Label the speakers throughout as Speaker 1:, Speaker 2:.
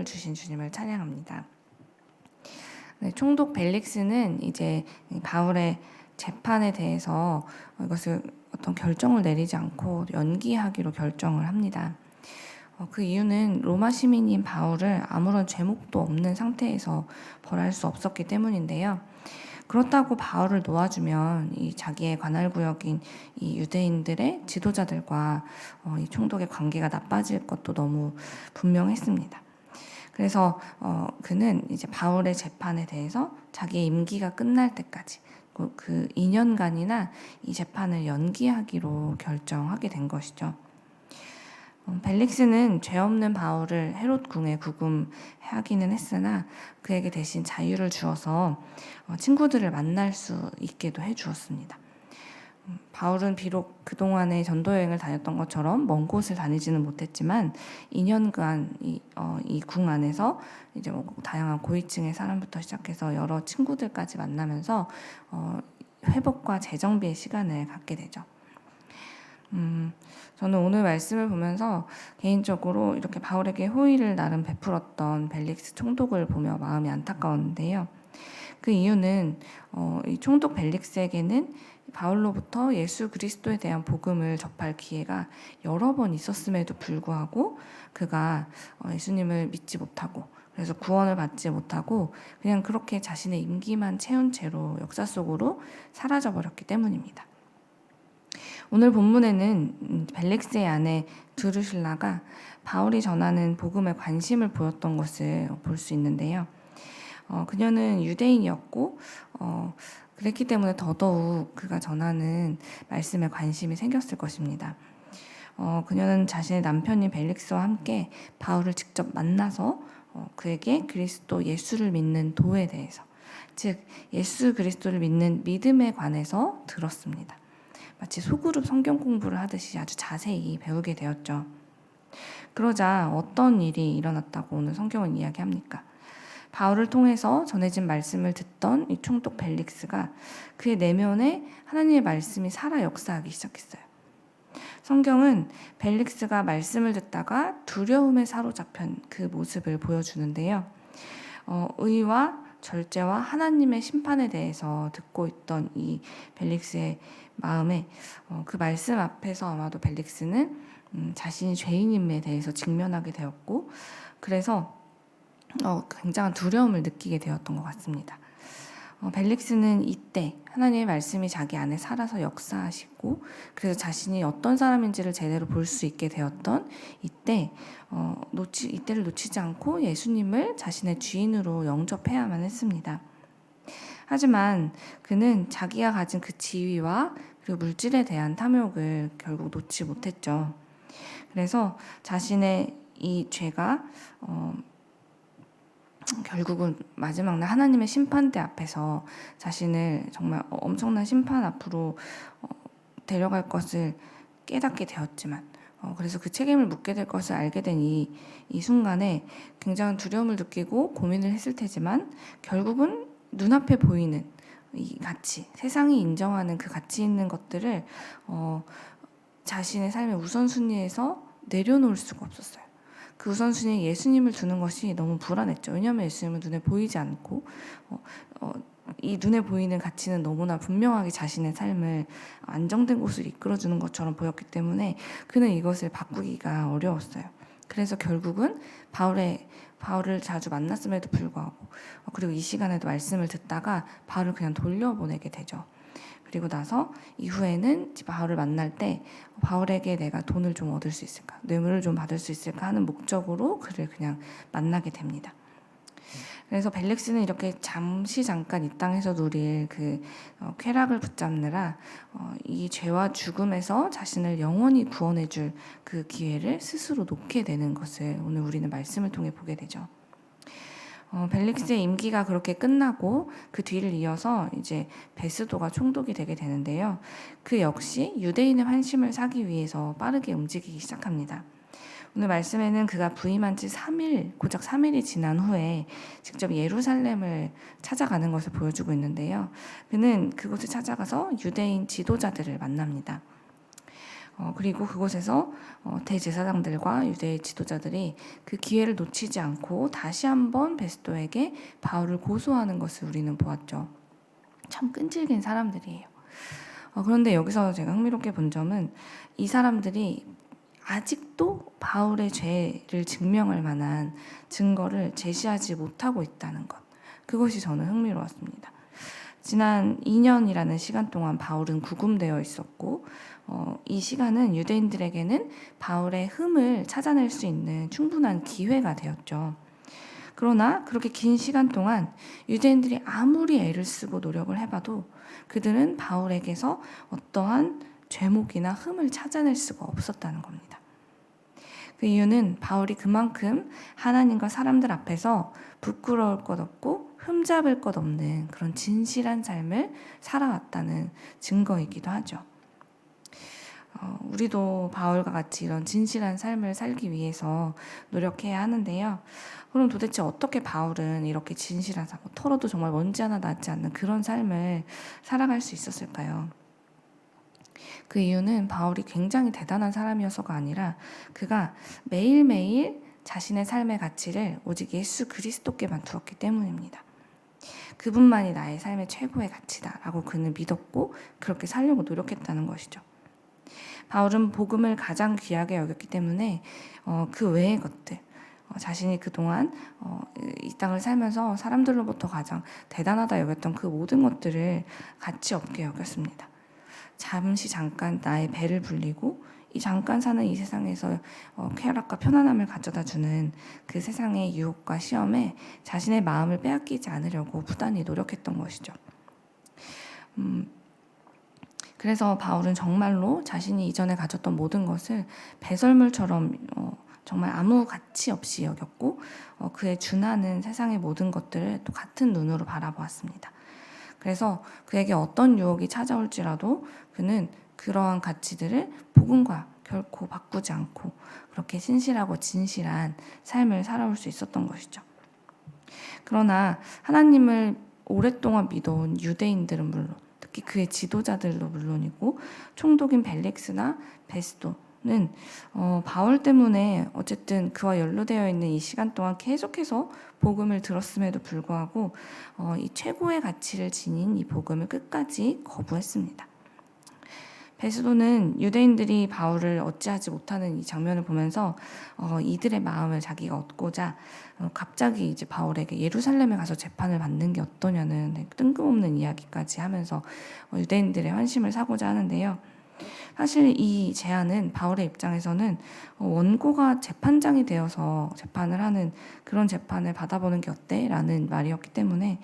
Speaker 1: 평화를 주신 주님을 찬양합니다. 네, 총독 벨릭스는 이제 이 바울의 재판에 대해서 이것을 어떤 결정을 내리지 않고 연기하기로 결정을 합니다. 어, 그 이유는 로마 시민인 바울을 아무런 죄목도 없는 상태에서 벌할 수 없었기 때문인데요. 그렇다고 바울을 놓아주면 이 자기의 관할 구역인 이 유대인들의 지도자들과 어, 이 총독의 관계가 나빠질 것도 너무 분명했습니다. 그래서 어, 그는 이제 바울의 재판에 대해서 자기의 임기가 끝날 때까지 그- 그 2년간이나 이 재판을 연기하기로 결정하게 된 것이죠. 어, 벨릭스는 죄 없는 바울을 헤롯 궁에 구금하기는 했으나 그에게 대신 자유를 주어서 어, 친구들을 만날 수 있게도 해 주었습니다. 음, 바울은 비록 그동안에 전도 여행을 다녔던 것처럼 먼 곳을 다니지는 못했지만 2년간 이, 어, 이궁 안에서 이제 뭐 다양한 고위층의 사람부터 시작해서 여러 친구들까지 만나면서 어, 회복과 재정비의 시간을 갖게 되죠. 음, 저는 오늘 말씀을 보면서 개인적으로 이렇게 바울에게 호의를 나름 베풀었던 벨릭스 총독을 보며 마음이 안타까웠는데요. 그 이유는 어, 이 총독 벨릭스에게는 바울로부터 예수 그리스도에 대한 복음을 접할 기회가 여러 번 있었음에도 불구하고 그가 어, 예수님을 믿지 못하고 그래서 구원을 받지 못하고 그냥 그렇게 자신의 임기만 채운 채로 역사 속으로 사라져 버렸기 때문입니다. 오늘 본문에는 음, 벨릭스의 아내 드루실라가 바울이 전하는 복음에 관심을 보였던 것을 볼 수 있는데요. 어, 그녀는 유대인이었고 어, 그랬기 때문에 더더욱 그가 전하는 말씀에 관심이 생겼을 것입니다. 어, 그녀는 자신의 남편인 벨릭스와 함께 바울을 직접 만나서 어, 그에게 그리스도 예수를 믿는 도에 대해서 즉 예수 그리스도를 믿는 믿음에 관해서 들었습니다. 마치 소그룹 성경 공부를 하듯이 아주 자세히 배우게 되었죠. 그러자 어떤 일이 일어났다고 오늘 성경은 이야기합니까? 바울을 통해서 전해진 말씀을 듣던 이 총독 벨릭스가 그의 내면에 하나님의 말씀이 살아 역사하기 시작했어요. 성경은 벨릭스가 말씀을 듣다가 두려움에 사로잡힌 그 모습을 보여주는데요. 어, 의와 절제와 하나님의 심판에 대해서 듣고 있던 이 벨릭스의 마음에 어, 그 말씀 앞에서 아마도 벨릭스는 음, 자신이 죄인임에 대해서 직면하게 되었고 그래서 어, 굉장한 두려움을 느끼게 되었던 것 같습니다. 어, 벨릭스는 이때 하나님의 말씀이 자기 안에 살아서 역사하시고 그래서 자신이 어떤 사람인지를 제대로 볼 수 있게 되었던 이때 어, 놓치 이때를 놓치지 않고 예수님을 자신의 주인으로 영접해야만 했습니다. 하지만 그는 자기가 가진 그 지위와 그리고 물질에 대한 탐욕을 결국 놓지 못했죠. 그래서 자신의 이 죄가 어, 결국은 마지막 날 하나님의 심판대 앞에서 자신을 정말 엄청난 심판 앞으로 어, 데려갈 것을 깨닫게 되었지만 어, 그래서 그 책임을 묻게 될 것을 알게 된 이 이 순간에 굉장한 두려움을 느끼고 고민을 했을 테지만 결국은 눈앞에 보이는 이 가치, 세상이 인정하는 그 가치 있는 것들을 어, 자신의 삶의 우선순위에서 내려놓을 수가 없었어요. 그 우선순위에 예수님을 두는 것이 너무 불안했죠. 왜냐하면 예수님은 눈에 보이지 않고 어, 어, 이 눈에 보이는 가치는 너무나 분명하게 자신의 삶을 안정된 곳을 이끌어주는 것처럼 보였기 때문에 그는 이것을 바꾸기가 어려웠어요. 그래서 결국은 바울의 바울을 자주 만났음에도 불구하고 어, 그리고 이 시간에도 말씀을 듣다가 바울을 그냥 돌려보내게 되죠. 그리고 나서 이후에는 바울을 만날 때 바울에게 내가 돈을 좀 얻을 수 있을까, 뇌물을 좀 받을 수 있을까 하는 목적으로 그를 그냥 만나게 됩니다. 그래서 벨릭스는 이렇게 잠시 잠깐 이 땅에서 누릴 그 어, 쾌락을 붙잡느라 어, 이 죄와 죽음에서 자신을 영원히 구원해줄 그 기회를 스스로 놓게 되는 것을 오늘 우리는 말씀을 통해 보게 되죠. 어, 벨릭스의 임기가 그렇게 끝나고 그 뒤를 이어서 이제 베스도가 총독이 되게 되는데요. 그 역시 유대인의 환심을 사기 위해서 빠르게 움직이기 시작합니다. 오늘 말씀에는 그가 부임한 지 3일, 고작 3일이 지난 후에 직접 예루살렘을 찾아가는 것을 보여주고 있는데요. 그는 그곳을 찾아가서 유대인 지도자들을 만납니다. 어, 그리고 그곳에서 어, 대제사장들과 유대 지도자들이 그 기회를 놓치지 않고 다시 한번 베스도에게 바울을 고소하는 것을 우리는 보았죠. 참 끈질긴 사람들이에요. 어, 그런데 여기서 제가 흥미롭게 본 점은 이 사람들이 아직도 바울의 죄를 증명할 만한 증거를 제시하지 못하고 있다는 것. 그것이 저는 흥미로웠습니다. 지난 2년이라는 시간 동안 바울은 구금되어 있었고, 어, 이 시간은 유대인들에게는 바울의 흠을 찾아낼 수 있는 충분한 기회가 되었죠. 그러나 그렇게 긴 시간 동안 유대인들이 아무리 애를 쓰고 노력을 해봐도 그들은 바울에게서 어떠한 죄목이나 흠을 찾아낼 수가 없었다는 겁니다. 그 이유는 바울이 그만큼 하나님과 사람들 앞에서 부끄러울 것 없고 흠잡을 것 없는 그런 진실한 삶을 살아왔다는 증거이기도 하죠. 어, 우리도 바울과 같이 이런 진실한 삶을 살기 위해서 노력해야 하는데요. 그럼 도대체 어떻게 바울은 이렇게 진실한 삶, 털어도 정말 먼지 하나 나지 않는 그런 삶을 살아갈 수 있었을까요? 그 이유는 바울이 굉장히 대단한 사람이어서가 아니라 그가 매일매일 자신의 삶의 가치를 오직 예수 그리스도께만 두었기 때문입니다. 그분만이 나의 삶의 최고의 가치다라고 그는 믿었고 그렇게 살려고 노력했다는 것이죠. 바울은 복음을 가장 귀하게 여겼기 때문에 어, 그 외의 것들, 어, 자신이 그동안 어, 이 땅을 살면서 사람들로부터 가장 대단하다 여겼던 그 모든 것들을 가치 없게 여겼습니다. 잠시 잠깐 나의 배를 불리고 이 잠깐 사는 이 세상에서 어, 쾌락과 편안함을 가져다 주는 그 세상의 유혹과 시험에 자신의 마음을 빼앗기지 않으려고 부단히 노력했던 것이죠. 음, 그래서 바울은 정말로 자신이 이전에 가졌던 모든 것을 배설물처럼 어, 정말 아무 가치 없이 여겼고 어, 그에 준하는 세상의 모든 것들을 또 같은 눈으로 바라보았습니다. 그래서 그에게 어떤 유혹이 찾아올지라도 그는 그러한 가치들을 복음과 결코 바꾸지 않고 그렇게 신실하고 진실한 삶을 살아올 수 있었던 것이죠. 그러나 하나님을 오랫동안 믿어온 유대인들은 물론 특히 그의 지도자들도 물론이고 총독인 벨릭스나 베스도 는 어, 바울 때문에 어쨌든 그와 연루되어 있는 이 시간 동안 계속해서 복음을 들었음에도 불구하고 어, 이 최고의 가치를 지닌 이 복음을 끝까지 거부했습니다. 베스도는 유대인들이 바울을 어찌하지 못하는 이 장면을 보면서 어, 이들의 마음을 자기가 얻고자 어, 갑자기 이제 바울에게 예루살렘에 가서 재판을 받는 게 어떠냐는 뜬금없는 이야기까지 하면서 어, 유대인들의 환심을 사고자 하는데요. 사실 이 제안은 바울의 입장에서는 어, 원고가 재판장이 되어서 재판을 하는 그런 재판을 받아보는 게 어때? 라는 말이었기 때문에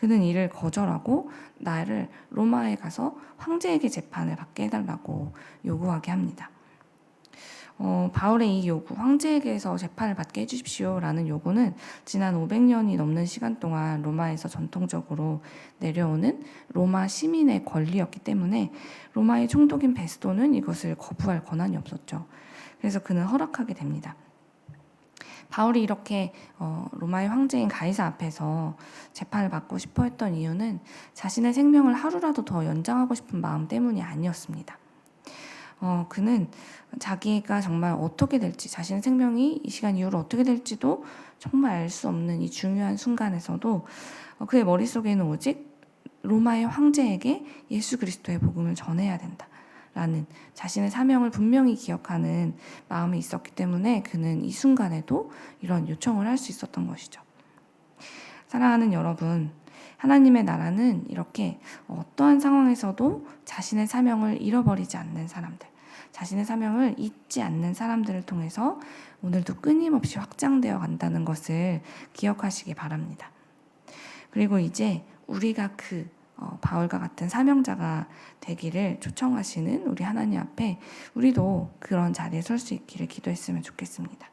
Speaker 1: 그는 이를 거절하고 나를 로마에 가서 황제에게 재판을 받게 해달라고 요구하게 합니다. 어, 바울의 이 요구, 황제에게서 재판을 받게 해주십시오라는 요구는 지난 500년이 넘는 시간 동안 로마에서 전통적으로 내려오는 로마 시민의 권리였기 때문에 로마의 총독인 베스도는 이것을 거부할 권한이 없었죠. 그래서 그는 허락하게 됩니다. 바울이 이렇게 어, 로마의 황제인 가이사 앞에서 재판을 받고 싶어 했던 이유는 자신의 생명을 하루라도 더 연장하고 싶은 마음 때문이 아니었습니다. 어, 그는 자기가 정말 어떻게 될지, 자신의 생명이 이 시간 이후로 어떻게 될지도 정말 알 수 없는 이 중요한 순간에서도 어, 그의 머릿속에는 오직 로마의 황제에게 예수 그리스도의 복음을 전해야 된다. 라는 자신의 사명을 분명히 기억하는 마음이 있었기 때문에 그는 이 순간에도 이런 요청을 할 수 있었던 것이죠. 사랑하는 여러분, 하나님의 나라는 이렇게 어떠한 상황에서도 자신의 사명을 잃어버리지 않는 사람들, 자신의 사명을 잊지 않는 사람들을 통해서 오늘도 끊임없이 확장되어 간다는 것을 기억하시기 바랍니다. 그리고 이제 우리가 그 어, 바울과 같은 사명자가 되기를 초청하시는 우리 하나님 앞에 우리도 그런 자리에 설 수 있기를 기도했으면 좋겠습니다.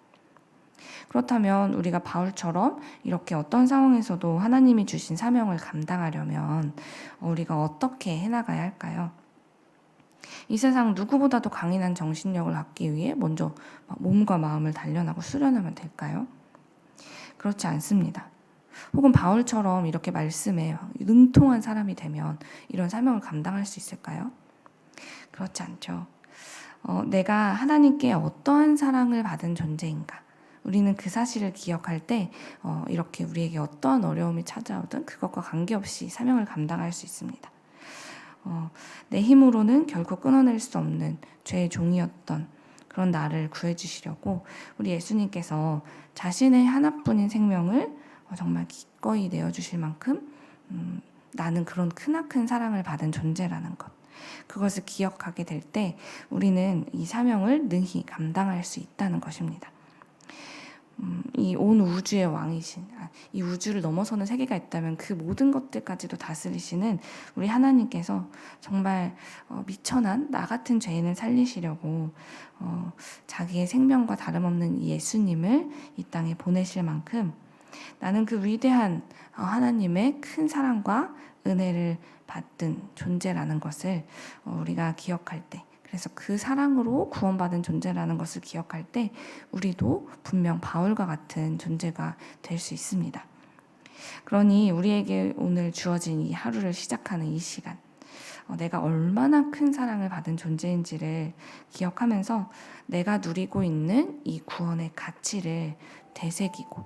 Speaker 1: 그렇다면 우리가 바울처럼 이렇게 어떤 상황에서도 하나님이 주신 사명을 감당하려면 우리가 어떻게 해나가야 할까요? 이 세상 누구보다도 강인한 정신력을 갖기 위해 먼저 몸과 마음을 단련하고 수련하면 될까요? 그렇지 않습니다. 혹은 바울처럼 이렇게 말씀에 능통한 사람이 되면 이런 사명을 감당할 수 있을까요? 그렇지 않죠. 어, 내가 하나님께 어떠한 사랑을 받은 존재인가? 우리는 그 사실을 기억할 때 어, 이렇게 우리에게 어떠한 어려움이 찾아오든 그것과 관계없이 사명을 감당할 수 있습니다. 어, 내 힘으로는 결코 끊어낼 수 없는 죄의 종이었던 그런 나를 구해주시려고 우리 예수님께서 자신의 하나뿐인 생명을 어, 정말 기꺼이 내어주실 만큼 음, 나는 그런 크나큰 사랑을 받은 존재라는 것. 그것을 기억하게 될 때 우리는 이 사명을 능히 감당할 수 있다는 것입니다. 음, 이온 우주의 왕이신 아, 이 우주를 넘어서는 세계가 있다면 그 모든 것들까지도 다스리시는 우리 하나님께서 정말 어, 미천한 나 같은 죄인을 살리시려고 어, 자기의 생명과 다름없는 이 예수님을 이 땅에 보내실 만큼 나는 그 위대한 어, 하나님의 큰 사랑과 은혜를 받은 존재라는 것을 어, 우리가 기억할 때 그래서 그 사랑으로 구원받은 존재라는 것을 기억할 때 우리도 분명 바울과 같은 존재가 될 수 있습니다. 그러니 우리에게 오늘 주어진 이 하루를 시작하는 이 시간, 어, 내가 얼마나 큰 사랑을 받은 존재인지를 기억하면서 내가 누리고 있는 이 구원의 가치를 되새기고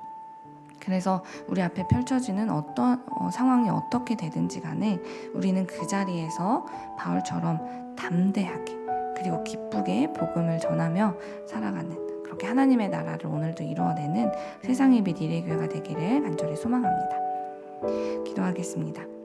Speaker 1: 그래서 우리 앞에 펼쳐지는 어떤 어, 상황이 어떻게 되든지 간에 우리는 그 자리에서 바울처럼 담대하게 그리고 기쁘게 복음을 전하며 살아가는 그렇게 하나님의 나라를 오늘도 이루어내는 세상의 빛 이레교회가 되기를 간절히 소망합니다. 기도하겠습니다.